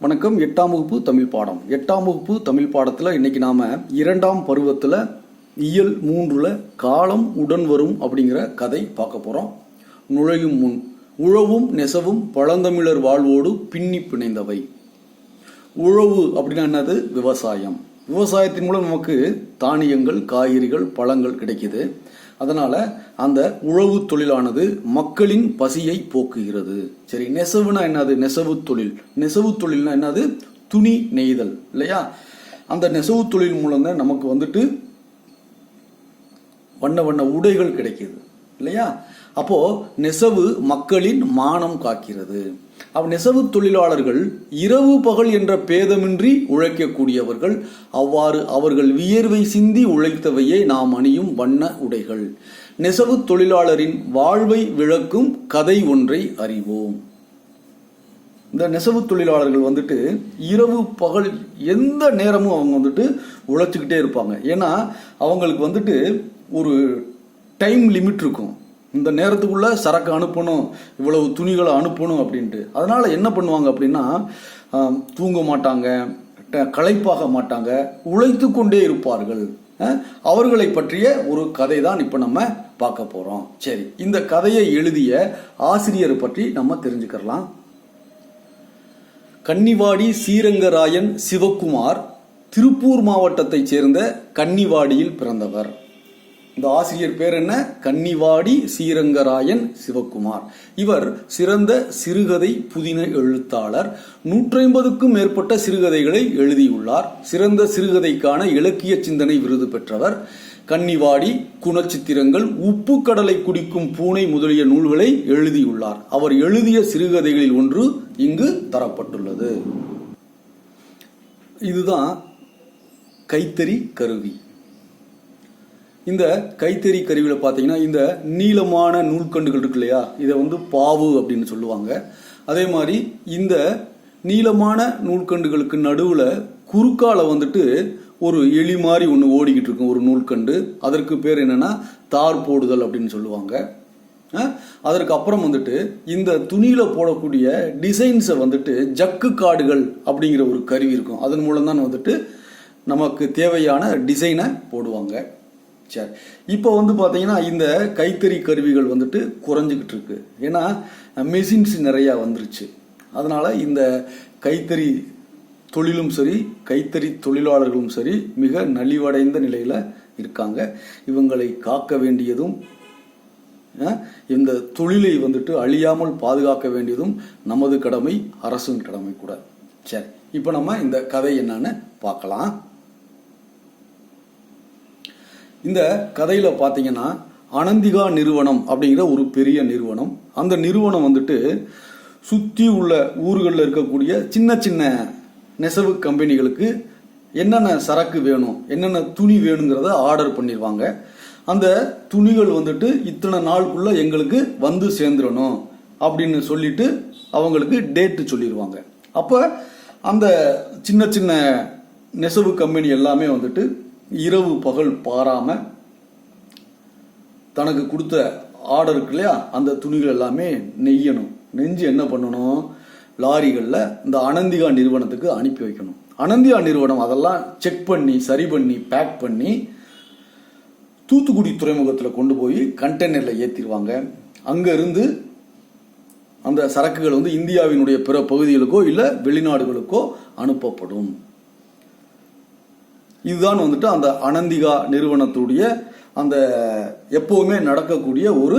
வணக்கம். எட்டாம் வகுப்பு தமிழ் பாடம். எட்டாம் வகுப்பு தமிழ் பாடத்தில் இன்னைக்கு நாம இரண்டாம் பருவத்தில் இயல் மூன்றுல காலம் உடன் வரும் அப்படிங்கிற கதை பார்க்க போறோம். நுழையும் முன் உழவும் நெசவும் பழந்தமிழர் வாழ்வோடு பின்னி பிணைந்தவை. உழவு அப்படின்னா என்னது? விவசாயம். விவசாயத்தின் மூலம் நமக்கு தானியங்கள் காய்கறிகள் பழங்கள் கிடைக்கிது. அதனால அந்த உழவு தொழிலானது மக்களின் பசியை போக்குகிறது. சரி நெசவுனா என்னது? நெசவு தொழில். நெசவு தொழில்னா என்னது? துணி நெய்தல் இல்லையா? அந்த நெசவு தொழில் மூலம் தான் நமக்கு வந்துட்டு வண்ண வண்ண உடைகள் கிடைக்குது இல்லையா? அப்போது நெசவு மக்களின் மானம் காக்கிறது. அவ் நெசவு தொழிலாளர்கள் இரவு பகல் என்ற பேதமின்றி உழைக்கக்கூடியவர்கள் அவ்வாறு அவர்கள் வியர்வை சிந்தி உழைத்தவையே நாம் அணியும் வண்ண உடைகள். நெசவு தொழிலாளரின் வாழ்வை விளக்கும் கதை ஒன்றை அறிவோம். இந்த நெசவு தொழிலாளர்கள் வந்துட்டு இரவு பகல் எந்த நேரமும் அவங்க வந்துட்டு உழைச்சிக்கிட்டே இருப்பாங்க. ஏன்னா அவங்களுக்கு வந்துட்டு ஒரு டைம் லிமிட் இருக்கும். இந்த நேரத்துக்குள்ள சரக்கு அனுப்பணும் இவ்வளவு துணிகளை அனுப்பணும் அப்படின்ட்டு. அதனால என்ன பண்ணுவாங்க அப்படின்னா தூங்க மாட்டாங்க களைப்பாக மாட்டாங்க உழைத்து கொண்டே இருப்பார்கள். அவர்களை பற்றிய ஒரு கதை தான் இப்போ நம்ம பார்க்க போறோம். சரி இந்த கதையை எழுதிய ஆசிரியர் பற்றி நம்ம தெரிஞ்சுக்கலாம் கன்னிவாடி ஸ்ரீரங்கராயன் சிவக்குமார் திருப்பூர் மாவட்டத்தைச் சேர்ந்த கன்னிவாடியில் பிறந்தவர். இந்த ஆசிரியர் பேர் என்ன? கன்னிவாடி ஸ்ரீரங்கராயன் சிவக்குமார் இவர் சிறந்த சிறுகதை புதின எழுத்தாளர். நூற்றைம்பதுக்கும் மேற்பட்ட சிறுகதைகளை எழுதியுள்ளார். சிறந்த சிறுகதைக்கான இலக்கிய சிந்தனை விருது பெற்றவர். கன்னிவாடி குணச்சித்திரங்கள் உப்பு கடலை குடிக்கும் பூனை முதலிய நூல்களை எழுதியுள்ளார். அவர் எழுதிய சிறுகதைகளில் ஒன்று இங்கு தரப்பட்டுள்ளது. இதுதான் கைத்தறி கருவி. இந்த கைத்தறி கருவியில் பார்த்தீங்கன்னா இந்த நீளமான நூல்கண்டுகள் இருக்கு இல்லையா? இதை வந்து பாவு அப்படின்னு சொல்லுவாங்க. அதே மாதிரி இந்த நீளமான நூல்கண்டுகளுக்கு நடுவில் குறுக்கால வந்துட்டு ஒரு எலி மாதிரி ஒன்று ஓடிக்கிட்டு இருக்கும் ஒரு நூல்கண்டு. அதற்கு பேர் என்னென்னா தார் போடுதல் அப்படின்னு சொல்லுவாங்க. அதற்கு அப்புறம் வந்துட்டு இந்த துணியில் போடக்கூடிய டிசைன்ஸை வந்துட்டு ஜக்கு காடுகள் அப்படிங்கிற ஒரு கருவி இருக்கும். அதன் மூலம் தான் வந்துட்டு நமக்கு தேவையான டிசைனை போடுவாங்க. சரி இப்போ வந்து பார்த்தீங்கன்னா இந்த கைத்தறி கருவிகள் வந்துட்டு குறைஞ்சிக்கிட்டு இருக்கு. ஏன்னா மெஷின்ஸ் நிறையா வந்துருச்சு. அதனால இந்த கைத்தறி தொழிலும் சரி கைத்தறி தொழிலாளர்களும் சரி மிக நலிவடைந்த நிலையில் இருக்காங்க. இவங்களை காக்க வேண்டியதும் இந்த தொழிலை வந்துட்டு அழியாமல் பாதுகாக்க வேண்டியதும் நமது கடமை அரசின் கடமை கூட. சரி இப்போ நம்ம இந்த கதை என்னன்னு பார்க்கலாம். இந்த கதையில பாத்தீங்கன்னா அனந்திகா நிறுவனம் அப்படிங்கிற ஒரு பெரிய நிறுவனம். அந்த நிறுவனம் வந்துட்டு சுத்தி உள்ள ஊர்களில் இருக்கக்கூடிய சின்ன சின்ன நெசவு கம்பெனிகளுக்கு என்னென்ன சரக்கு வேணும் என்னென்ன துணி வேணுங்கிறத ஆர்டர் பண்ணிடுவாங்க அந்த துணிகள் வந்துட்டு இத்தனை நாளுக்குள்ள எங்களுக்கு வந்து சேர்ந்துடணும் அப்படின்னு சொல்லிட்டு அவங்களுக்கு டேட்டு சொல்லிடுவாங்க அப்போ அந்த சின்ன சின்ன நெசவு கம்பெனி எல்லாமே வந்துட்டு இரவு பகல் பாராமல் தனக்கு கொடுத்த ஆர்டர் இருக்கு இல்லையா? அந்த துணிகள் எல்லாமே நெய்யணும். நெஞ்சு என்ன பண்ணணும்? லாரிகளில் இந்த அனந்திகா நிறுவனத்துக்கு அனுப்பி வைக்கணும். அனந்திகா நிறுவனம் அதெல்லாம் செக் பண்ணி சரி பண்ணி பேக் பண்ணி தூத்துக்குடி துறைமுகத்தில் கொண்டு போய் கண்டெய்னரில் ஏற்றிடுவாங்க அங்கேருந்து அந்த சரக்குகள் வந்து இந்தியாவினுடைய பிற பகுதிகளுக்கோ இல்லை வெளிநாடுகளுக்கோ அனுப்பப்படும். இதுதான் வந்துட்டு அந்த அனந்திகா நிறுவனத்துடைய அந்த எப்போவுமே நடக்கக்கூடிய ஒரு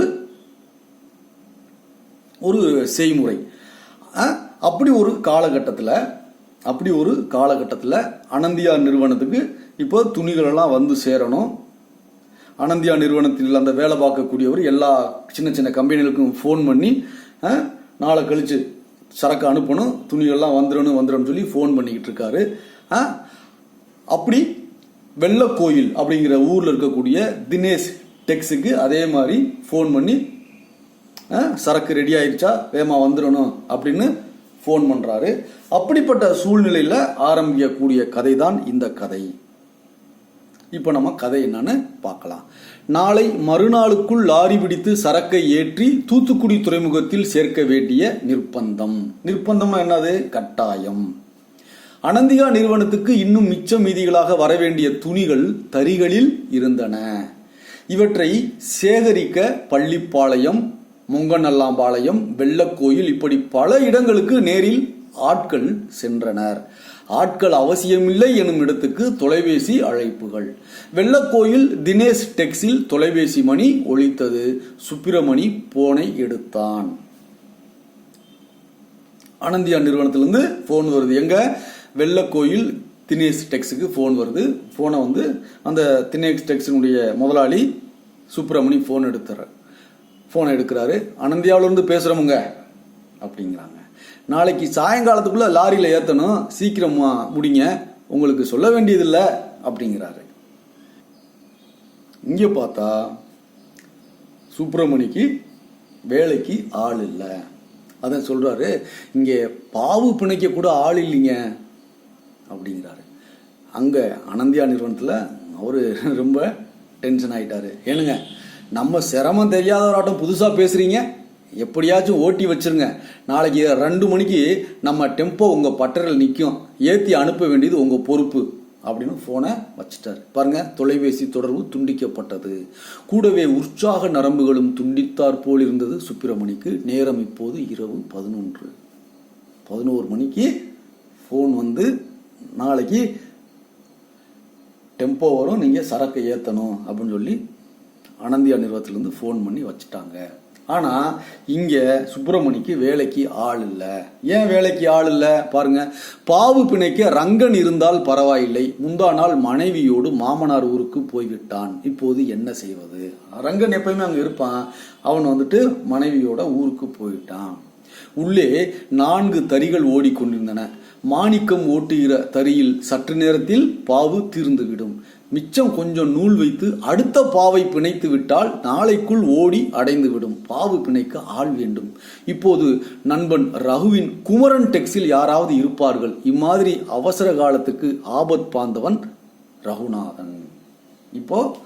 ஒரு செய்முறை. அப்படி ஒரு காலகட்டத்தில் அப்படி ஒரு காலகட்டத்தில் அனந்தியா நிறுவனத்துக்கு இப்போ துணிகளெல்லாம் வந்து சேரணும். அனந்தியா நிறுவனத்தில் அந்த வேலை பார்க்கக்கூடியவர் எல்லா சின்ன சின்ன கம்பெனிகளுக்கும் ஃபோன் பண்ணி நாளை கழித்து சரக்கு அனுப்பணும் துணிகள்லாம் வந்துடணும் வந்துடணும்னு சொல்லி ஃபோன் பண்ணிக்கிட்டு இருக்காரு. அப்படி வெள்ளக்கோயில் அப்படிங்கிற ஊரில் இருக்கக்கூடிய தினேஷ் டெக்ஸுக்கு அதே மாதிரி ஃபோன் பண்ணி சரக்கு ரெடி ஆயிடுச்சா வேகமாக வந்துடணும் அப்படின்னு ஃபோன் பண்ணுறாரு அப்படிப்பட்ட சூழ்நிலையில் ஆரம்பிக்கக்கூடிய கதை தான் இந்த கதை. இப்போ நம்ம கதை என்னன்னு பார்க்கலாம். நாளை மறுநாளுக்குள் லாரி பிடித்து சரக்கை ஏற்றி தூத்துக்குடி துறைமுகத்தில் சேர்க்க வேண்டிய நிர்பந்தம். நிர்பந்தம் என்னது? கட்டாயம். அனந்திகா நிறுவனத்துக்கு இன்னும் மிச்ச மீதிகளாக வரவேண்டிய துணிகள் தறிகளில் இருந்தன. இவற்றை சேகரிக்க பள்ளிப்பாளையம் முங்கநல்லாம்பாளையம் வெள்ளக்கோயில் இப்படி பல இடங்களுக்கு நேரில் ஆட்கள் சென்றனர். ஆட்கள் அவசியமில்லை எனும் இடத்துக்கு தொலைபேசி அழைப்புகள். வெள்ளக்கோயில் தினேஷ் டெக்ஸில் தொலைபேசி மணி ஒழித்தது. சுப்பிரமணி போனை எடுத்தான். அனந்தியா நிறுவனத்திலிருந்து ஃபோன் வருது. எங்க? வெள்ளக்கோயில் தினேஷ் டெக்ஸுக்கு ஃபோன் வருது. ஃபோனை வந்து அந்த தினேஷ் டெக்ஸினுடைய முதலாளி சுப்பிரமணி ஃபோன் எடுத்துறார் ஃபோனை எடுக்கிறாரு. அனந்தியாவிலேருந்து பேசுகிறவங்க அப்படிங்கிறாங்க. நாளைக்கு சாயங்காலத்துக்குள்ள லாரியில் ஏற்றணும் சீக்கிரமாக முடிங்க. உங்களுக்கு சொல்ல வேண்டியதில்லை அப்படிங்கிறாரு. இங்கே பார்த்தா சுப்பிரமணிக்கு வேலைக்கு ஆள் இல்லை. அதான் சொல்கிறாரு இங்கே பாவு பிணைக்க கூட ஆள் இல்லைங்க. அப்படிங்கிறாரு. அங்கே அனந்தியா நிறுவனத்தில் அவர் ரொம்ப டென்ஷன் ஆகிட்டார் ஏனுங்க நம்ம சிரமம் தெரியாதவராட்டம் புதுசாக பேசுகிறீங்க எப்படியாச்சும் ஓட்டி வச்சிருங்க. நாளைக்கு ரெண்டு மணிக்கு நம்ம டெம்போ உங்கள் பட்டறையில் நிற்கும் ஏற்றி அனுப்ப வேண்டியது உங்கள் பொறுப்பு அப்படின்னு ஃபோனை வச்சிட்டாரு. பாருங்க தொலைபேசி தொடர்பு துண்டிக்கப்பட்டது. கூடவே உற்சாக நரம்புகளும் துண்டித்தார் போல் இருந்தது சுப்பிரமணிக்கு. நேரம் இப்போது இரவு பதினொன்று. பதினோரு மணிக்கு ஃபோன் வந்து நாளைக்கு டெம்போ வரும் நீங்கள் சரக்கை ஏற்றணும் அப்படின்னு சொல்லி அனந்தியா நிறுவனத்துலேருந்து ஃபோன் பண்ணி வச்சுட்டாங்க. ஆனால் இங்கே சுப்பிரமணிக்கு வேலைக்கு ஆள் இல்லை. ஏன் வேலைக்கு ஆள் இல்லை? பாருங்க பாவு பிணைக்க ரங்கன் இருந்தால் பரவாயில்லை. முந்தா நாள் மனைவியோடு மாமனார் ஊருக்கு போய்விட்டான். இப்போது என்ன செய்வது? ரங்கன் எப்பயுமே அங்கே இருப்பான். அவன் வந்துட்டு மனைவியோட ஊருக்கு போயிட்டான் உள்ளே நான்கு தறிகள் ஓடிக்கொண்டிருந்தன. மாணிக்கம் ஓட்டுகிற தறியில் சற்று நேரத்தில் பாவு தீர்ந்துவிடும். மிச்சம் கொஞ்சம் நூல் வைத்து அடுத்த பாவை பிணைத்து விட்டால் நாளைக்குள் ஓடி அடைந்துவிடும். பாவு பிணைக்க ஆள் வேண்டும். இப்போது நண்பன் ரகுவின் குமரன் டெக்ஸில் யாராவது இருப்பார்கள்? இம்மாதிரி அவசர காலத்துக்கு ஆபத் பாந்தவன் ரகுநாதன். இப்போ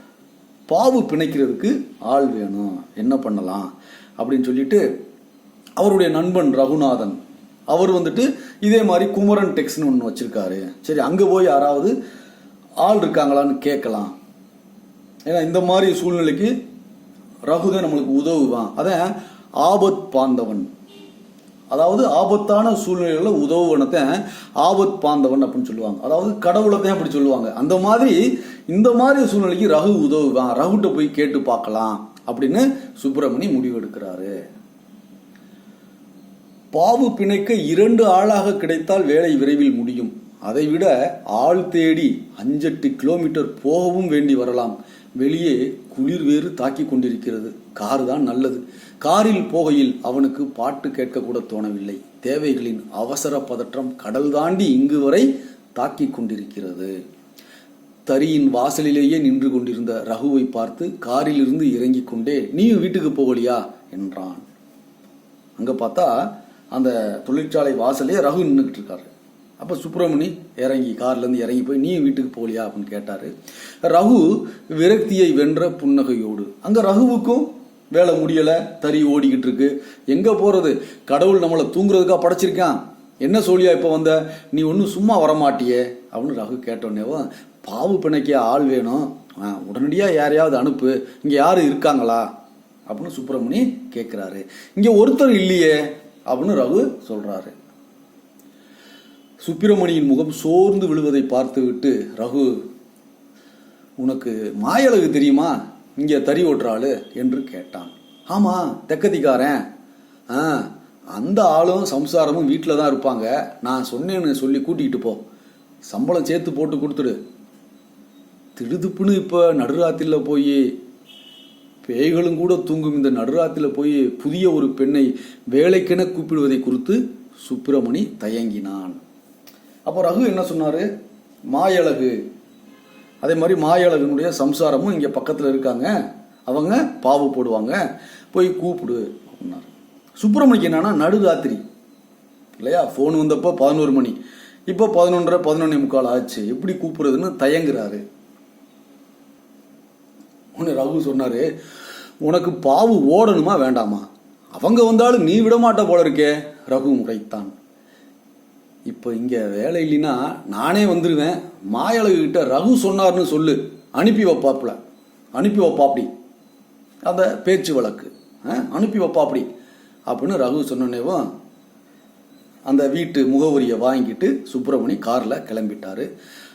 பாவு பிணைக்கிறதுக்கு ஆள் வேணும். என்ன பண்ணலாம்? அப்படின்னு சொல்லிட்டு அவருடைய நண்பன் ரகுநாதன் அவர் வந்துட்டு இதே மாதிரி குமரன் டெக்ஸ்னு ஒன்று வச்சுருக்காரு. சரி அங்கே போய் யாராவது ஆள் இருக்காங்களான்னு கேட்கலாம். ஏன்னா இந்த மாதிரி சூழ்நிலைக்கு ரகுதான் நம்மளுக்கு உதவுவான். அதான் ஆபத் பாந்தவன். அதாவது ஆபத்தான சூழ்நிலைகளில் உதவுவனத்தை ஆபத் பாந்தவன் அப்படின்னு சொல்லுவாங்க. அதாவது கடவுளை தான் அப்படி சொல்லுவாங்க. அந்த மாதிரி இந்த மாதிரி சூழ்நிலைக்கு ரகு உதவுவான். ரகுட்ட போய் கேட்டு பார்க்கலாம் அப்படின்னு சுப்பிரமணி முடிவெடுக்கிறாரு. பாவு பிணைக்க இரண்டு ஆளாக கிடைத்தால் வேலை விரைவில் முடியும். அதைவிட ஆள் தேடி அஞ்செட்டு கிலோமீட்டர் போகவும் வேண்டி வரலாம். வெளியே குளிர் வேறு தாக்கி கொண்டிருக்கிறது. கார் தான் நல்லது. காரில் போகையில் அவனுக்கு பாட்டு கேட்கக்கூட தோணவில்லை. தேவைகளின் அவசர பதற்றம் கடல் தாண்டி இங்கு வரை தாக்கி கொண்டிருக்கிறது. தரியின் வாசலிலேயே நின்று கொண்டிருந்த ரகுவை பார்த்து காரிலிருந்து இறங்கிக் கொண்டே நீயும் வீட்டுக்கு போகலியா? என்றான். அங்க பார்த்தா அந்த தொழிற்சாலை வாசலே ரகு நின்றுக்கிட்டு இருக்காரு. அப்போ சுப்பிரமணி இறங்கி கார்லேருந்து இறங்கி போய் நீ வீட்டுக்கு போகலியா அப்படின்னு கேட்டார். ரகு விரக்தியை வென்ற புன்னகையோடு அங்கே ரகுவுக்கும் வேலை முடியலை தறி ஓடிக்கிட்டு இருக்கு. எங்கே போகிறது கடவுள் நம்மளை தூங்குறதுக்கா படைச்சிருக்கான். என்ன சொல்லியா இப்போ வந்த? நீ ஒன்றும் சும்மா வரமாட்டியே. அப்படின்னு ரகு கேட்டோன்னேவும் பாவு பிணைக்க ஆள் வேணும். உடனடியாக யாரையாவது அனுப்பு. இங்கே யார் இருக்காங்களா? அப்படின்னு சுப்பிரமணி கேட்குறாரு இங்கே ஒருத்தர் இல்லையே. அப்படின்னு ரகு சொல்றாரு. சுப்பிரமணியின் முகம் சோர்ந்து விழுவதை பார்த்துவிட்டு ரகு உனக்கு மாயழகு தெரியுமா? இங்கே தறி ஓட்டுறாளு என்று கேட்டான். ஆமா தெக்கதிக்காரன் ஆ அந்த ஆளும் சம்சாரமும் வீட்டில் தான் இருப்பாங்க. நான் சொன்னேன்னு சொல்லி கூட்டிகிட்டு போ. சம்பளம் சேர்த்து போட்டு கொடுத்துடு. திடுதுப்புன்னு இப்போ நடுராத்திரியில் போய் பேய்களும் கூட தூங்கும் இந்த நடுராத்தில் போய் புதிய ஒரு பெண்ணை வேலைக்கென கூப்பிடுவதை குறித்து சுப்பிரமணி தயங்கினான். அப்போ ரகு என்ன சொன்னாரு? மாயழகு. அதே மாதிரி மாயழகனுடைய சம்சாரமும் இங்கே பக்கத்தில் இருக்காங்க. அவங்க பாவு போடுவாங்க. போய் கூப்பிடு அப்படின்னார். சுப்பிரமணிக்கு என்னன்னா நடுராத்திரி. இல்லையா? ஃபோன் வந்தப்போ பதினோரு மணி. இப்போ பதினொன்றரை பதினொன்னே முக்கால் ஆச்சு. எப்படி கூப்பிடுறதுன்னு தயங்குறாரு. ஒன்று ரகு சொன்னாரு உனக்கு பாவு ஓடணுமா வேண்டாமா? அவங்க வந்தாலும் நீ விட மாட்ட போல இருக்கே ரகு முறைத்தான். இப்போ இங்கே வேலை இல்லைன்னா நானே வந்துடுவேன் மாயழகு கிட்ட ரகு சொன்னார்னு சொல்லு. அனுப்பி வைப்பாப்புல. அனுப்பி வைப்பாப்படி. அந்த பேச்சு வழக்கு. ஆ, அனுப்பி வைப்பாப்படி. அப்படின்னு ரகு சொன்னோன்னேவும் அந்த வீட்டு முகவரியை வாங்கிட்டு சுப்பிரமணி காரில் கிளம்பிட்டாரு.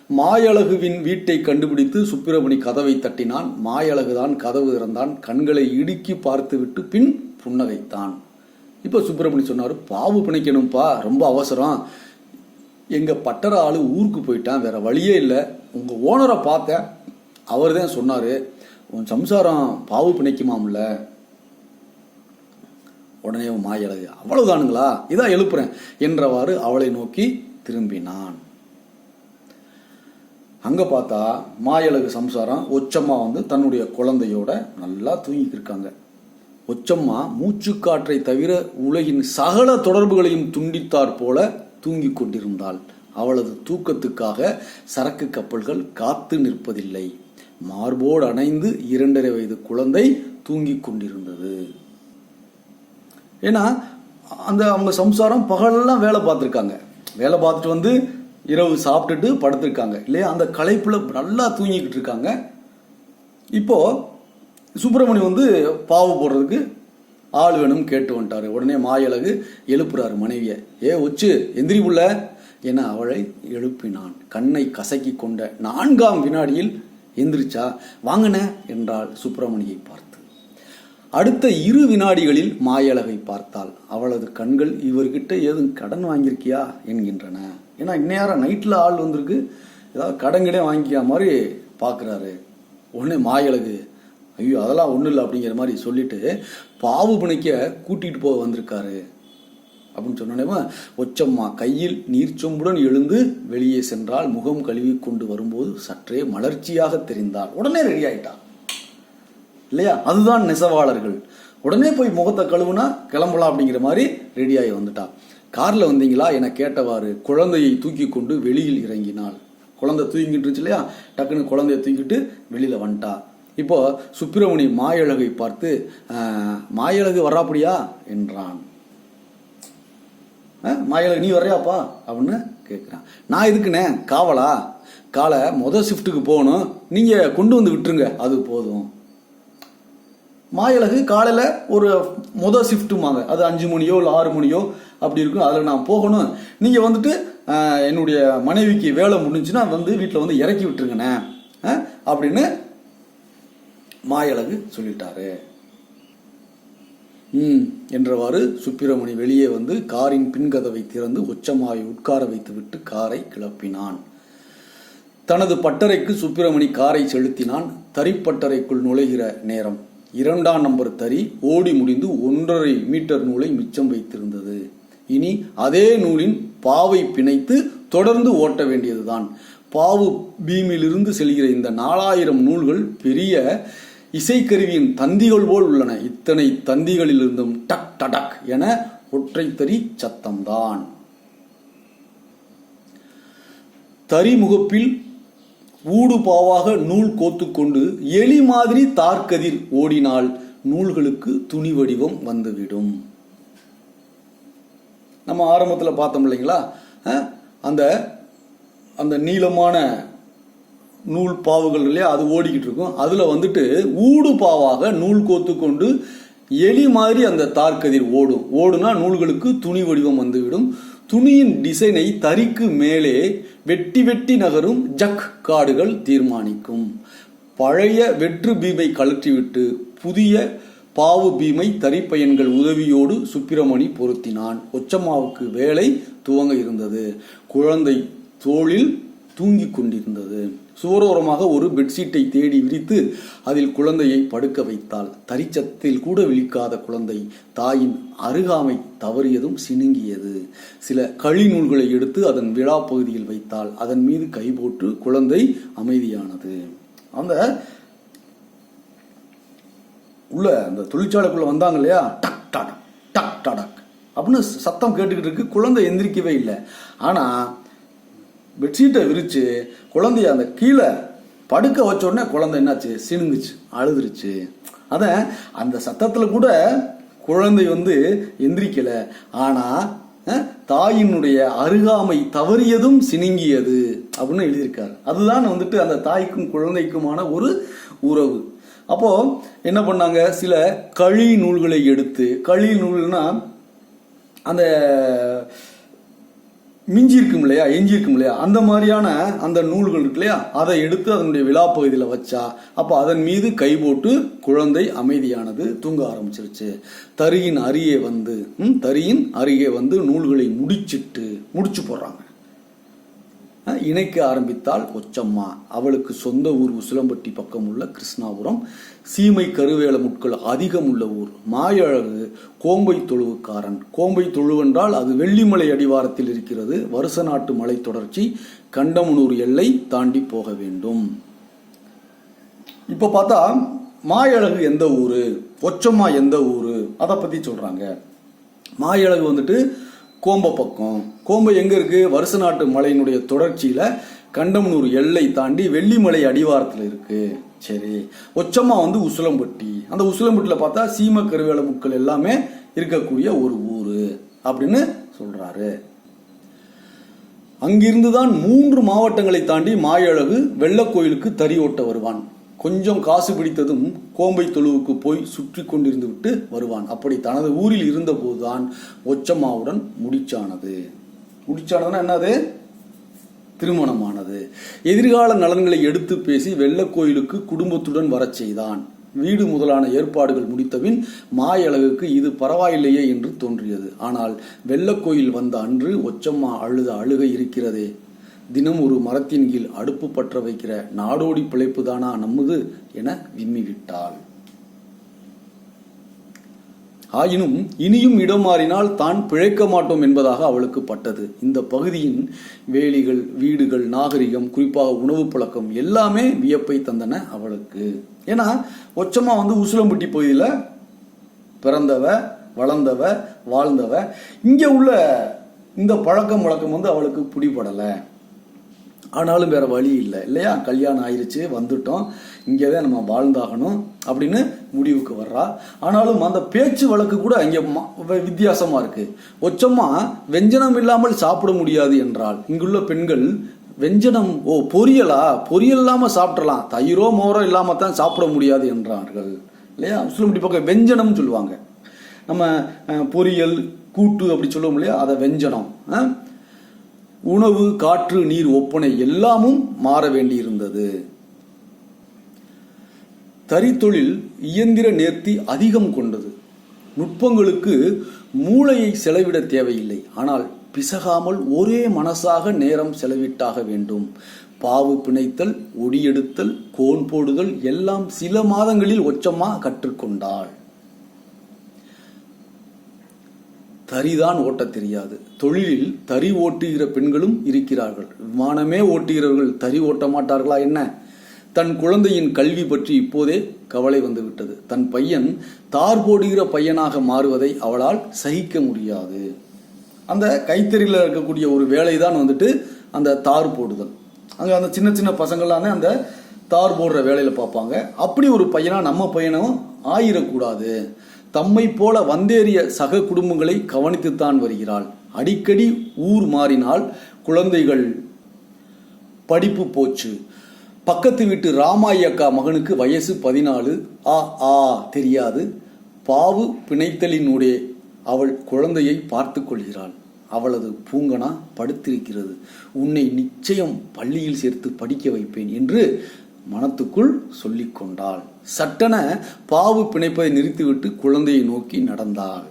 மாயழகுவின் வீட்டை கண்டுபிடித்து சுப்பிரமணி கதவை தட்டினான். மாயழகுதான் கதவு திறந்தான். கண்களை இடுக்கி பார்த்துவிட்டு பின் புன்னகைத்தான். இப்போ சுப்பிரமணி சொன்னார் பாவு பிணைக்கணும்ப்பா ரொம்ப அவசரம். எங்கள் பட்டற ஆளு ஊருக்கு போயிட்டான் வேற வழியே இல்லை. உங்கள் ஓனரை பார்த்தேன். அவர் தான் சொன்னார் உன் சம்சாரம் பாவு பிணைக்குமாம்ல. உடனே உன் மாயழகு அவ்வளவுதானுங்களா? இதான் எழுப்புறேன். என்றவாறு அவளை நோக்கி திரும்பினான். அங்கே பார்த்தா மாயழகு சம்சாரம் ஒச்சம்மா வந்து தன்னுடைய குழந்தையோட நல்லா தூங்கிட்டு இருக்காங்க. ஒச்சம்மா மூச்சுக்காற்றை தவிர உலகின் சகல தொடர்புகளையும் துண்டித்தாற் போல தூங்கிக் கொண்டிருந்தாள். அவளது தூக்கத்துக்காக சரக்கு கப்பல்கள் காத்து நிற்பதில்லை. மார்போடு அணைந்து இரண்டரை வயது குழந்தை தூங்கிக் கொண்டிருந்தது. ஏன்னா அந்த அவங்க சம்சாரம் பகலெல்லாம் வேலை பார்த்துருக்காங்க. வேலை பார்த்துட்டு வந்து இரவு சாப்பிட்டுட்டு படுத்திருக்காங்க. இல்லையா? அந்த களைப்பில் நல்லா தூங்கிக்கிட்டு இருக்காங்க. இப்போது சுப்பிரமணி வந்து பாவு போடுறதுக்கு ஆள் வேணும் கேட்டு வந்துட்டாரு. உடனே மாயழகு எழுப்புறாரு மனைவியை. ஏ ஒச்சு எந்திரி புள்ள. என அவளை எழுப்பினான். கண்ணை கசக்கி கொண்ட நான்காம் வினாடியில் எந்திரிச்சா வாங்கின என்றாள் சுப்பிரமணியை பார்த்து. அடுத்த இரு வினாடிகளில் மாயழகை பார்த்தாள். அவளது கண்கள் இவர்கிட்ட ஏதும் கடன் வாங்கியிருக்கியா? என்கின்றன. ஏன்னா இந்நேரம் நைட்டில் ஆள் வந்திருக்கு. ஏதாவது கடன் கிடே வாங்கிக்கிற மாதிரி பார்க்குறாரு உடனே மாயழகு. ஐயோ அதெல்லாம் ஒன்றும் இல்லை அப்படிங்கிற மாதிரி சொல்லிட்டு பாவு பிணைக்க கூட்டிகிட்டு போக வந்திருக்காரு. அப்படின்னு சொன்னோடனே ஒச்சம்மா கையில் நீர்ச்சொம்புடன் எழுந்து வெளியே சென்றால் முகம் கழுவி கொண்டு வரும்போது சற்றே மலர்ச்சியாக தெரிந்தாள் உடனே ரெடி ஆயிட்டான் இல்லையா? அதுதான் நெசவாளர்கள். உடனே போய் முகத்தை கழுவுனா கிளம்பலாம் அப்படிங்கிற மாதிரி ரெடியாகி வந்துட்டான் காரில் வந்தீங்களா என கேட்டவாறு குழந்தையை தூக்கி கொண்டு வெளியில் இறங்கினாள். குழந்தை தூங்கிட்டு இருந்துச்சு இல்லையா? டக்குன்னு குழந்தைய தூக்கிட்டு வெளியில் வந்துட்டா. இப்போ சுப்பிரமணி மாயழகை பார்த்து மாயழகு வர்றாப்படியா? என்றான். "ஆ, மாயழகு நீ வர்றியாப்பா? அப்படின்னு கேட்குறான் நான் எதுக்குண்ணே? காவலா? காலை மொதல் ஷிஃப்ட்டுக்கு போகணும். நீங்கள் கொண்டு வந்து விட்டுருங்க. அது போதும். மாயழகு காலையில் ஒரு மொதல் ஷிஃப்ட்டுமாங்க அது அஞ்சு மணியோ இல்லை ஆறு மணியோ அப்படி இருக்கும். அதில் நான் போகணும். நீங்கள் வந்துட்டு என்னுடைய மனைவிக்கு வேலை முடிஞ்சுன்னா வந்து வீட்டில் வந்து இறக்கி விட்டுருங்கண்ணே. ஆ, அப்படின்னு மாயழகு சொல்லிட்டாரு. ம் என்றவாறு சுப்பிரமணி வெளியே வந்து காரின் பின்கதவை திறந்து உச்சமாவை உட்கார வைத்துவிட்டு காரை கிளப்பினான். தனது பட்டறைக்கு சுப்பிரமணி காரை செலுத்தினான். தறிப்பட்டறைக்குள் நுழைகிற நேரம். இரண்டாம் நம்பர் தறி ஓடி முடிந்து ஒன்றரை மீட்டர் நூலை மிச்சம் வைத்திருந்தது. இனி அதே நூலின் பாவை பிணைத்து தொடர்ந்து ஓட்ட வேண்டியதுதான். பாவு பீமிலிருந்து செல்கிற இந்த நாலாயிரம் நூல்கள் பெரிய இசைக்கருவியின் தந்திகள் போல் உள்ளன. இத்தனை தந்திகளிலிருந்தும் டக் டடக் என ஒற்றைத்தறி சத்தம்தான். தறிமுகப்பில் ஊடு பாவாக நூல் கோத்துக்கொண்டு எலி மாதிரி தார்க்கதிர் ஓடினால் நூல்களுக்கு துணி வடிவம் வந்துவிடும். நம்ம ஆரம்பத்தில் பார்த்தோம் இல்லைங்களா? அந்த அந்த நீளமான நூல் பாவுகள் இல்லையா? அது ஓடிக்கிட்டு இருக்கும். அதில் வந்துட்டு ஊடு பாவாக நூல் கோத்து கொண்டு எலி மாதிரி அந்த தார்க்கதிர் ஓடும். ஓடுனா நூல்களுக்கு துணி வடிவம் வந்துவிடும். துணியின் டிசைனை தறிக்கு மேலே வெட்டி வெட்டி நகரும் ஜக் காடுகள் தீர்மானிக்கும். பழைய வெற்று பீமை கழற்றிவிட்டு புதிய பாவு பீமை தரிப்பயன்கள் உதவியோடு சுப்பிரமணி பொருத்தினான். ஒச்சம்மாவுக்கு வேலை துவங்க இருந்தது. குழந்தை தோளில் தூங்கிக் கொண்டிருந்தது. சுவரோரமாக ஒரு பெட்ஷீட்டை தேடி விரித்து அதில் குழந்தையை படுக்க வைத்தாள். தரிச்சத்தில் கூட விழிக்காத குழந்தை தாயின் அருகாமை தவறியதும் சினுங்கியது. சில களி நூல்களை எடுத்து அதன் விழா பகுதியில் வைத்தாள். அதன் மீது கை போட்டு குழந்தை அமைதியானது. அந்த உள்ள அந்த தொழிற்சாலைக்குள்ளே வந்தாங்க இல்லையா? டக் டடக் டக் டடக். அப்படின்னு சத்தம் கேட்டுக்கிட்டு இருக்கு. குழந்தை எந்திரிக்கவே இல்லை. ஆனால் பெட்ஷீட்டை விரித்து குழந்தைய அந்த கீழே படுக்க வச்ச உடனே குழந்தை என்னாச்சு? சினுங்குச்சு அழுதுருச்சு. அதான் அந்த சத்தத்தில் கூட குழந்தை வந்து எந்திரிக்கலை. ஆனால் தாயினுடைய அருகாமை தவறியதும் சினுங்கியது அப்படின்னு எழுதியிருக்காரு. அதுதான் வந்துட்டு அந்த தாய்க்கும் குழந்தைக்குமான ஒரு உறவு. அப்போது என்ன பண்ணாங்க? சில களி நூல்களை எடுத்து களி நூல்னா அந்த மிஞ்சி இருக்கும் இல்லையா? எஞ்சி இருக்கும் இல்லையா? அந்த மாதிரியான அந்த நூல்கள் இருக்கு இல்லையா? அதை எடுத்து அதனுடைய விழாப்பகுதியில் வச்சா அப்போ அதன் மீது கை போட்டு குழந்தை அமைதியானது தூங்க ஆரம்பிச்சிருச்சு. தரியின் அருகே வந்து ம், தரியின் அருகே வந்து நூல்களை முடிச்சிட்டு முடிச்சு போடுறாங்க. இணைக்க ஆரம்பித்தால் ஒச்சம்மா. அவளுக்கு சொந்த ஊர் உசிலம்பட்டி பக்கம் உள்ள கிருஷ்ணாபுரம். சீமை கருவேல முட்கள் அதிகம் உள்ள ஊர். மாயழகு கோம்பை தொழுவுக்காரன். கோம்பை தொழுவென்றால் அது வெள்ளிமலை அடிவாரத்தில் இருக்கிறது. வருச நாட்டு மலை தொடர்ச்சி. கண்டமனூர் எல்லை தாண்டி போக வேண்டும். இப்போ பார்த்தா மாயழகு எந்த ஊர்? ஒச்சம்மா எந்த ஊர்? அதை பற்றி சொல்கிறாங்க மாயழகு வந்துட்டு கோம்ப பக்கம். கோம்பை எங்க இருக்கு? வருச நாட்டு மலையினுடைய தொடர்ச்சியில கண்டமனூர் எல்லை தாண்டி வெள்ளிமலை அடிவாரத்தில் இருக்கு. சரி. ஒச்சம்மா வந்து உசிலம்பட்டி. அந்த உசிலம்பட்டியில் பார்த்தா சீம கருவேல முக்கள் எல்லாமே இருக்கக்கூடிய ஒரு ஊரு அப்படின்னு சொல்றாரு. அங்கிருந்துதான் மூன்று மாவட்டங்களை தாண்டி மாயழகு வெள்ளக்கோயிலுக்கு தறி ஓட்ட வருவான். கொஞ்சம் காசு பிடித்ததும் கோம்பை தொழுவுக்கு போய் சுற்றி கொண்டிருந்து விட்டு வருவான். அப்படி தனது ஊரில் இருந்தபோதுதான் ஒச்சம்மாவுடன் முடிச்சானது. முடிச்சானதுன்னா என்னது? திருமணமானது. எதிர்கால நலன்களை எடுத்து பேசி வெள்ளக்கோயிலுக்கு குடும்பத்துடன் வரச் செய்தான். வீடு முதலான ஏற்பாடுகள் முடித்தபின் மாயழகுக்கு இது பரவாயில்லையே என்று தோன்றியது. ஆனால் வெள்ளக்கோயில் வந்த அன்று ஒச்சம்மா அழுத அழுகை இருக்கிறதே. தினம் ஒரு மரத்தின் கீழ் அடுப்பு பற்ற வைக்கிற நாடோடி பிழைப்பு தானா நம்முது என விம்மிவிட்டாள் ஆயினும் இனியும் இடம் மாறினால் தான் பிழைக்க மாட்டோம் என்பதாக அவளுக்கு பட்டது. இந்த பகுதியின் வேலிகள் வீடுகள் நாகரிகம் குறிப்பாக உணவு பழக்கம் எல்லாமே வியப்பை தந்தன அவளுக்கு. ஏன்னா ஒச்சமா வந்து உசிலம்பட்டி பகுதியில் பிறந்தவ வளர்ந்தவ வாழ்ந்தவ இங்கே உள்ள இந்த பழக்கம் வழக்கம் வந்து அவளுக்கு பிடிபடலை. ஆனாலும் வேறு வழி இல்லை. இல்லையா? கல்யாணம் ஆயிடுச்சு வந்துட்டோம். இங்கே தான் நம்ம வாழ்ந்தாகணும் அப்படின்னு முடிவுக்கு வர்றா. ஆனாலும் அந்த பேச்சு வழக்கு கூட இங்கே வித்தியாசமாக இருக்குது ஒச்சமாக வெஞ்சனம் இல்லாமல் சாப்பிட முடியாது என்றால் இங்குள்ள பெண்கள் வெஞ்சனம் ஓ பொரியலா? பொரியல் இல்லாமல் சாப்பிடலாம். தயிரோ மோரோ இல்லாமல் தான் சாப்பிட முடியாது என்றார்கள். இல்லையா? முஸ்லிம் பக்கம் வெஞ்சனம்னு சொல்லுவாங்க. நம்ம பொரியல் கூட்டு அப்படி சொல்லுவோம் இல்லையா? அதை வெஞ்சனம். உணவு காற்று நீர் ஒப்பனை எல்லாமும் மாற வேண்டியிருந்தது. தறித்தொழில் இயந்திர நேர்த்தி அதிகம் கொண்டது. நுட்பங்களுக்கு மூளையை செலவிட தேவையில்லை. ஆனால் பிசகாமல் ஒரே மனசாக நேரம் செலவிட்டாக வேண்டும். பாவு பிணைத்தல் ஒடியெடுத்தல் கோன் போடுதல் எல்லாம் சில மாதங்களில் ஒச்சமா கற்றுக்கொண்டாள். தரிதான் ஓட்டத் தெரியாது தொழிலில் தறி ஓட்டுகிற பெண்களும் இருக்கிறார்கள். விமானமே ஓட்டுகிறவர்கள் தறி ஓட்ட மாட்டார்களா என்ன? தன் குழந்தையின் கல்வி பற்றி இப்போதே கவலை வந்துவிட்டது. தன் பையன் தார் போடுகிற பையனாக மாறுவதை அவளால் சகிக்க முடியாது. அந்த கைத்தறியில் இருக்கக்கூடிய ஒரு வேலை தான் வந்துட்டு அந்த தார் போடுதல். அங்கே அந்த சின்ன சின்ன பசங்களானே அந்த தார் போடுற வேலையில் பார்ப்பாங்க. அப்படி ஒரு பையனாக நம்ம பையனும் ஆயிடக்கூடாது தம்மை போல வந்தேறிய சக குடும்பங்களை கவனித்துத்தான் வருகிறாள். அடிக்கடி ஊர் மாறினால் குழந்தைகள் படிப்பு போச்சு. பக்கத்து வீட்டு ராமாயக்கா மகனுக்கு வயசு பதினாலு. ஆ ஆ தெரியாது. பாவு பிணைத்தலினுடைய அவள் குழந்தையை பார்த்து கொள்கிறாள். அவளது பூங்கனா படுத்திருக்கிறது. உன்னை நிச்சயம் பள்ளியில் சேர்த்து படிக்க வைப்பேன் என்று மனத்துக்குள் சொல்லிக் கொண்டாள் சட்டென பாவு பிணைப்பதை நிறுத்திவிட்டு குழந்தையை நோக்கி நடந்தாள்.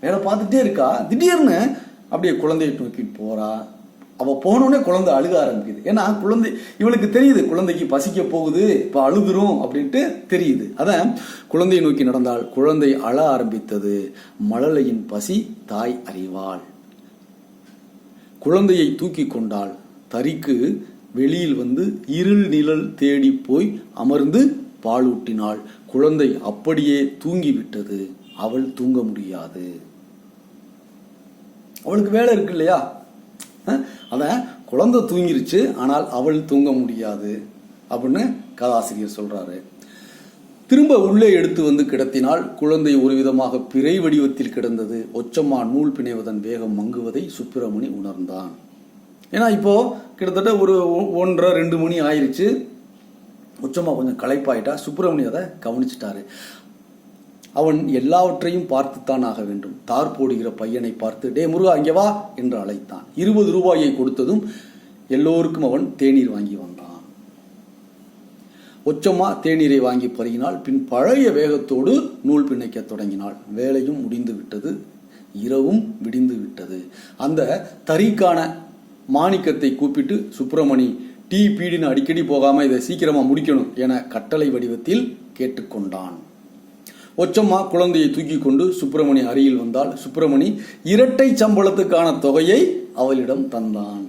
வேலை பார்த்துட்டே இருக்கா? திடீர்னு அப்படியே குழந்தையை நோக்கி போறா. அவ போனோடனே குழந்தை அழுக ஆரம்பிக்குது. ஏன்னா குழந்தை இவளுக்கு தெரியுது குழந்தைக்கு பசிக்க போகுது இப்ப அழுதுரும் அப்படின்ட்டு தெரியுது. அதான் குழந்தையை நோக்கி நடந்தாள். குழந்தை அழ ஆரம்பித்தது. மழலையின் பசி தாய் அறிவாள். குழந்தையை தூக்கி கொண்டாள். தறிக்கு வெளியில் வந்து இருள் நிழல் தேடி போய் அமர்ந்து பாலூட்டினாள். குழந்தை அப்படியே தூங்கிவிட்டது. அவள் தூங்க முடியாது. அவளுக்கு வேலை இருக்கு இல்லையா? அஹ், அவன் குழந்தை தூங்கிருச்சு ஆனால் அவள் தூங்க முடியாது அப்படின்னு கதாசிரியர் சொல்றாரு. திரும்ப உள்ளே எடுத்து வந்து கிடத்தினால் குழந்தை ஒரு விதமாக பிறை வடிவத்தில் கிடந்தது. ஒச்சம்மா நூல் பிணைவதன் வேகம் மங்குவதை சுப்பிரமணி உணர்ந்தான். ஏன்னா இப்போ கிட்டத்தட்ட ஒரு ஒ- ஒன்றரை ரெண்டு மணி ஆயிருச்சு. உச்சமாக கொஞ்சம் களைப்பாயிட்டா சுப்பிரமணிய அதை கவனிச்சிட்டாரு. அவன் எல்லாவற்றையும் பார்த்துத்தான் ஆக வேண்டும். தார் போடுகிற பையனை பார்த்து டே முருகா இங்கே வா என்று அழைத்தான். இருபது ரூபாயை கொடுத்ததும் எல்லோருக்கும் அவன் தேநீர் வாங்கி வந்தான். ஒச்சம்மா தேநீரை வாங்கி பருகினாள் பின் பழைய வேகத்தோடு நூல் பிணைக்கத் தொடங்கினாள். வேலையும் முடிந்து விட்டது இரவும் விடிந்து விட்டது. அந்த தறிக்கான மாணிக்கத்தை கூப்பிட்டு சுப்பிரமணி டீ பீடின்னு அடிக்கடி போகாம இதை சீக்கிரமா முடிக்கணும் என கட்டளை வடிவத்தில் கேட்டுக்கொண்டான். ஒச்சம்மா குழந்தையை தூக்கி கொண்டு சுப்பிரமணி அருகில் வந்தால் சுப்பிரமணி இரட்டை சம்பளத்துக்கான தொகையை அவளிடம் தந்தான்.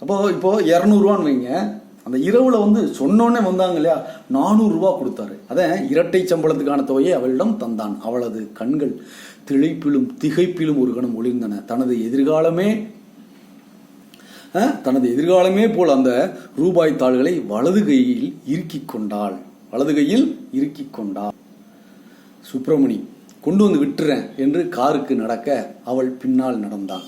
அப்போ இப்போ இரநூறுவான்னு வைங்க. அந்த இரவுல வந்து சொன்னோன்னே வந்தாங்க இல்லையா? நானூறுரூவா கொடுத்தாரு. அதான் இரட்டை சம்பளத்துக்கான தொகையை அவளிடம் தந்தான். அவளது கண்கள் திளைப்பிலும் திகைப்பிலும் ஒரு கணம் ஒளிர்ந்தன. தனது எதிர்காலமே தனது எதிர்காலமே போல் அந்த ரூபாய் தாள்களை வலது கையில் இறுக்கிக் கொண்டாள். வலது கையில் இறுக்கிக் கொண்டாள். சுப்பிரமணி கொண்டு வந்து விட்டுறேன் என்று காருக்கு நடக்க அவள் பின்னால் நடந்தான்.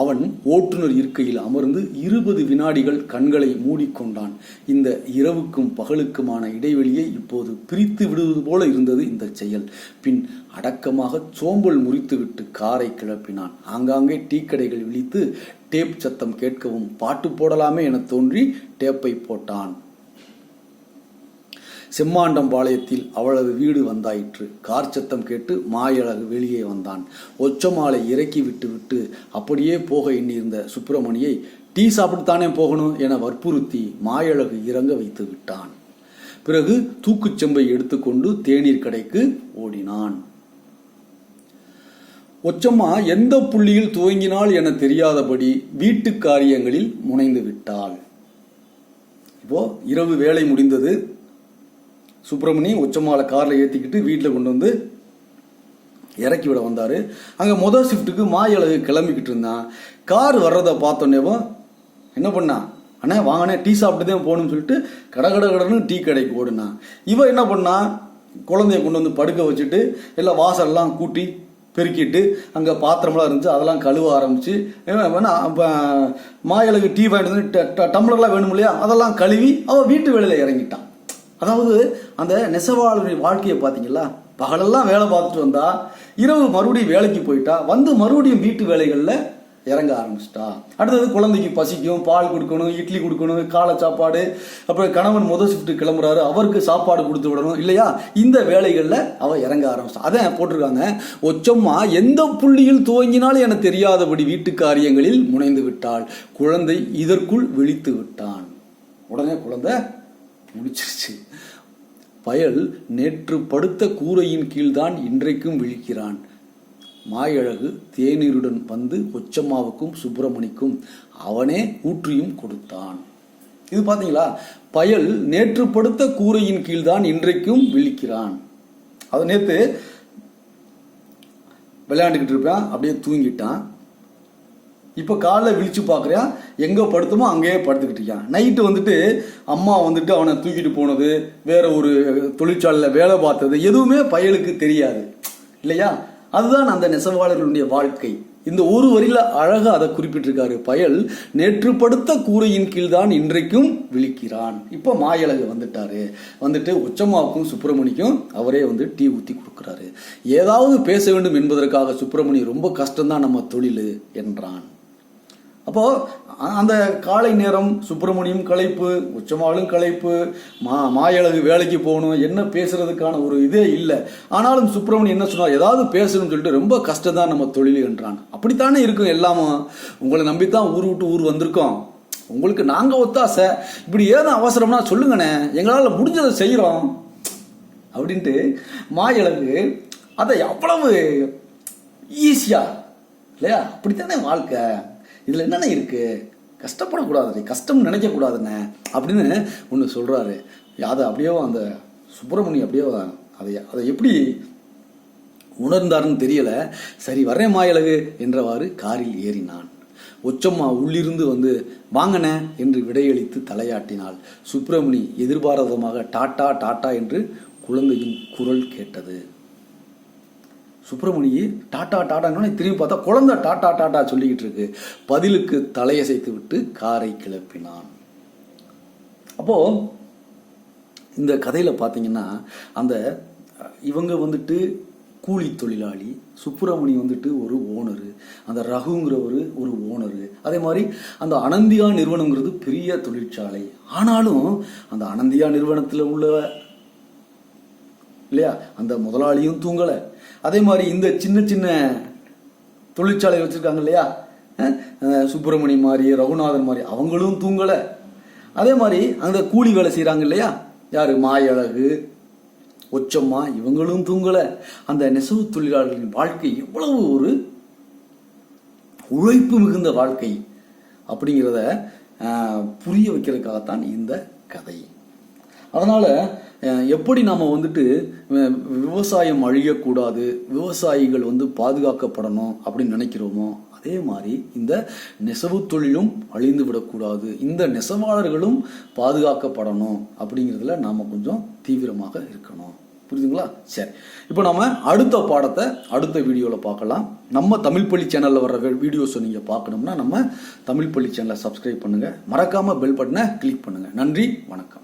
அவன் ஓட்டுநர் இருக்கையில் அமர்ந்து இருபது வினாடிகள் கண்களை மூடிக்கொண்டான். இந்த இரவுக்கும் பகலுக்குமான இடைவெளியை இப்போது பிரித்து விடுவது போல இருந்தது இந்த செயல். பின் அடக்கமாக சோம்பல் முறித்துவிட்டு காரை கிளப்பினான். ஆங்காங்கே டீ கடைகள் விழித்து டேப் சத்தம் கேட்கவும் பாட்டு போடலாமே என தோன்றி டேப்பை போட்டான். செம்மாண்டம்பாளையத்தில் அவளது வீடு வந்தாயிற்று. கார் சத்தம் கேட்டு மாயழகு வெளியே வந்தான். ஒச்சமாலை இறக்கி விட்டு விட்டு அப்படியே போக எண்ணியிருந்த சுப்பிரமணியை டீ சாப்பிட்டுத்தானே போகணும்? என வற்புறுத்தி மாயழகு இறங்க வைத்து விட்டான். பிறகு தூக்குச்செம்பை எடுத்துக்கொண்டு தேநீர் கடைக்கு ஓடினான். ஒச்சம்மா எந்த புள்ளியில் துவங்கினாள் என தெரியாதபடி வீட்டு காரியங்களில் முனைந்து விட்டாள். இப்போ இரவு வேலை முடிந்தது. சுப்பிரமணி உச்சமாலை காரில் ஏற்றிக்கிட்டு வீட்டில் கொண்டு வந்து இறக்கி விட வந்தார். அங்கே முதல் ஷிஃப்ட்டுக்கு மாயழகு கிளம்பிக்கிட்டு இருந்தான். கார் வர்றதை பார்த்தோன்னேவும் என்ன பண்ணான் அண்ணே வாங்கண்ணே டீ சாப்பிட்டு தான் போகணும்னு சொல்லிட்டு கட கட கடன்னு டீ கடைக்கு ஓடுனான். இவன் என்ன பண்ணா குழந்தைய கொண்டு வந்து படுக்க வச்சுட்டு எல்லாம் வாசல்லாம் கூட்டி பெருக்கிட்டு அங்கே பாத்திரம்லாம் இருந்துச்சு அதெல்லாம் கழுவ ஆரம்பிச்சு வேணா அப்போ மாயழகு டீ வாங்கிட்டு வந்து ட- டம்ளர்லாம் வேணும் இல்லையா அதெல்லாம் கழுவி அவன் வீட்டு வேலையில் இறங்கிட்டான். அதாவது அந்த நெசவாளருடைய வாழ்க்கையை பார்த்தீங்களா? பகலெல்லாம் வேலை பார்த்துட்டு வந்தா இரவு மறுபடியும் வேலைக்கு போயிட்டா வந்து மறுபடியும் வீட்டு வேலைகளில் இறங்க ஆரம்பிச்சிட்டா. அடுத்தது குழந்தைக்கு பசிக்கும் பால் கொடுக்கணும் இட்லி கொடுக்கணும் காலை சாப்பாடு அப்புறம் கணவன் முதல் ஷிஃப்ட்டு கிளம்புறாரு அவருக்கு சாப்பாடு கொடுத்து விடணும் இல்லையா? இந்த வேலைகளில் அவள் இறங்க ஆரம்பிச்சிட்டா. அதான் போட்டிருக்காங்க. ஒச்சம்மா எந்த புள்ளியில் துவங்கினாலும் என தெரியாதபடி வீட்டு காரியங்களில் முனைந்து விட்டாள். குழந்தை இதற்குள் விழித்து விட்டான். உடனே குழந்தை முடிச்சிருச்சு. பயல் நேற்று படுத்த கூரையின் கீழ்தான் இன்றைக்கும் விழிக்கிறான். மாயழகு தேநீருடன் வந்து ஒச்சம்மாவுக்கும் சுப்பிரமணிக்கும் அவனே ஊற்றியும் கொடுத்தான். இது பாத்தீங்களா பயல் நேற்று படுத்த கூரையின் கீழ்தான் இன்றைக்கும் விழிக்கிறான். அது நேற்று விளையாண்டுக்கிட்டு இருப்பான் அப்படியே தூங்கிட்டான். இப்போ காலைல விழிச்சு பார்க்குறான் எங்கே படுத்துமோ அங்கேயே படுத்துக்கிட்டு இருக்கான் நைட்டு வந்துட்டு அம்மா வந்துட்டு அவனை தூக்கிட்டு போனது வேற ஒரு தொழிற்சாலையில் வேலை பார்த்தது எதுவுமே பயலுக்கு தெரியாது. இல்லையா? அதுதான் அந்த நெசவாளர்களுடைய வாழ்க்கை. இந்த ஒரு வரியில் அழகாக அதை குறிப்பிட்டிருக்காரு. பயல் நேற்று படுத்த கூரையின் கீழ்தான் இன்றைக்கும் விழிக்கிறான். இப்போ மாயழகு வந்துட்டாரு. வந்துட்டு உச்சமாவுக்கும் சுப்பிரமணிக்கும் அவரே வந்து டீ ஊற்றி கொடுக்குறாரு. ஏதாவது பேச வேண்டும் என்பதற்காக சுப்பிரமணி ரொம்ப கஷ்டம்தான் நம்ம தொழில் என்றான். அப்போ அந்த காலை நேரம் சுப்பிரமணியம் களைப்பு உச்சமாலும் களைப்பு மா மாயழகு வேலைக்கு போகணும் என்ன பேசுறதுக்கான ஒரு இதே இல்லை. ஆனாலும் சுப்பிரமணியம் என்ன சொன்னார்? ஏதாவது பேசணும்னு சொல்லிட்டு ரொம்ப கஷ்டம் தான் நம்ம தொழில் என்றான். அப்படித்தானே இருக்கும் எல்லாமும் உங்களை நம்பித்தான் ஊர் விட்டு ஊர் வந்திருக்கோம். உங்களுக்கு நாங்கள் ஒத்தாசை. இப்படி ஏதோ அவசரம்னா சொல்லுங்கண்ணே. எங்களால் முடிஞ்சதை செய்கிறோம் அப்படின்ட்டு மாயழகு அதை எவ்வளவு ஈஸியா இல்லையா? அப்படித்தானே வாழ்க்கை? இதில் என்னென்ன இருக்குது கஷ்டப்படக்கூடாது கஷ்டம் நினைக்கக்கூடாதுண்ணே அப்படின்னு ஒன்று சொல்கிறாரு அதை அப்படியே அந்த சுப்பிரமணி அப்படியே அதை அதை எப்படி உணர்ந்தாருன்னு தெரியலை. சரி வரேன் மாயழகு என்றவாறு காரில் ஏறினான். ஒச்சம்மா உள்ளிருந்து வந்து வாங்கன என்று விடையளித்து தலையாட்டினாள். சுப்பிரமணி எதிர்பாராதமாக டாட்டா டாட்டா என்று குழந்தையின் குரல் கேட்டது. சுப்பிரமணி டாட்டா டாட்டான்னு திரும்பி பார்த்தா குழந்தை டாட்டா டாட்டா சொல்லிக்கிட்டு இருக்கு பதிலுக்கு தலையசைத்து விட்டு காரை கிளப்பினான். அப்போ இந்த கதையில பார்த்தீங்கன்னா அந்த இவங்க வந்துட்டு கூலி தொழிலாளி சுப்பிரமணி வந்துட்டு ஒரு ஓனரு அந்த ரகுங்கிறவர் ஒரு ஓனரு. அதே மாதிரி அந்த அனந்தியா நிறுவனங்கிறது பெரிய தொழிற்சாலை. ஆனாலும் அந்த அனந்தியா நிறுவனத்தில் உள்ள இல்லையா அந்த முதலாளியும் தூங்கலை. அதே மாதிரி இந்த சின்ன சின்ன தொழிற்சாலை வச்சிருக்காங்க இல்லையா? அஹ், சுப்பிரமணி மாதிரி ரகுநாதன் மாதிரி அவங்களும் தூங்கலை. அதே மாதிரி அந்த கூலி வேலை செய்கிறாங்க இல்லையா? யாரு? மாயழகு ஒச்சம்மா இவங்களும் தூங்கல. அந்த நெசவு தொழிலாளர்களின் வாழ்க்கை எவ்வளவு ஒரு உழைப்பு மிகுந்த வாழ்க்கை அப்படிங்கிறத புரிய வைக்கிறதுக்காகத்தான் இந்த கதை. அதனால எப்படி நாம் வந்துட்டு விவசாயம் அழியக்கூடாது விவசாயிகள் வந்து பாதுகாக்கப்படணும் அப்படின்னு நினைக்கிறோமோ அதே மாதிரி இந்த நெசவு தொழிலும் அழிந்து விடக்கூடாது. இந்த நெசவாளர்களும் பாதுகாக்கப்படணும் அப்படிங்கிறதுல நாம் கொஞ்சம் தீவிரமாக இருக்கணும். புரியுதுங்களா? சரி. இப்போ நம்ம அடுத்த பாடத்தை அடுத்த வீடியோவில் பார்க்கலாம். நம்ம தமிழ் பள்ளி சேனலில் வர வீடியோஸை நீங்கள் பார்க்கணும்னா நம்ம தமிழ் பள்ளி சேனலை சப்ஸ்கிரைப் பண்ணுங்கள் மறக்காமல் பெல் பட்டனை கிளிக் பண்ணுங்கள் நன்றி வணக்கம்.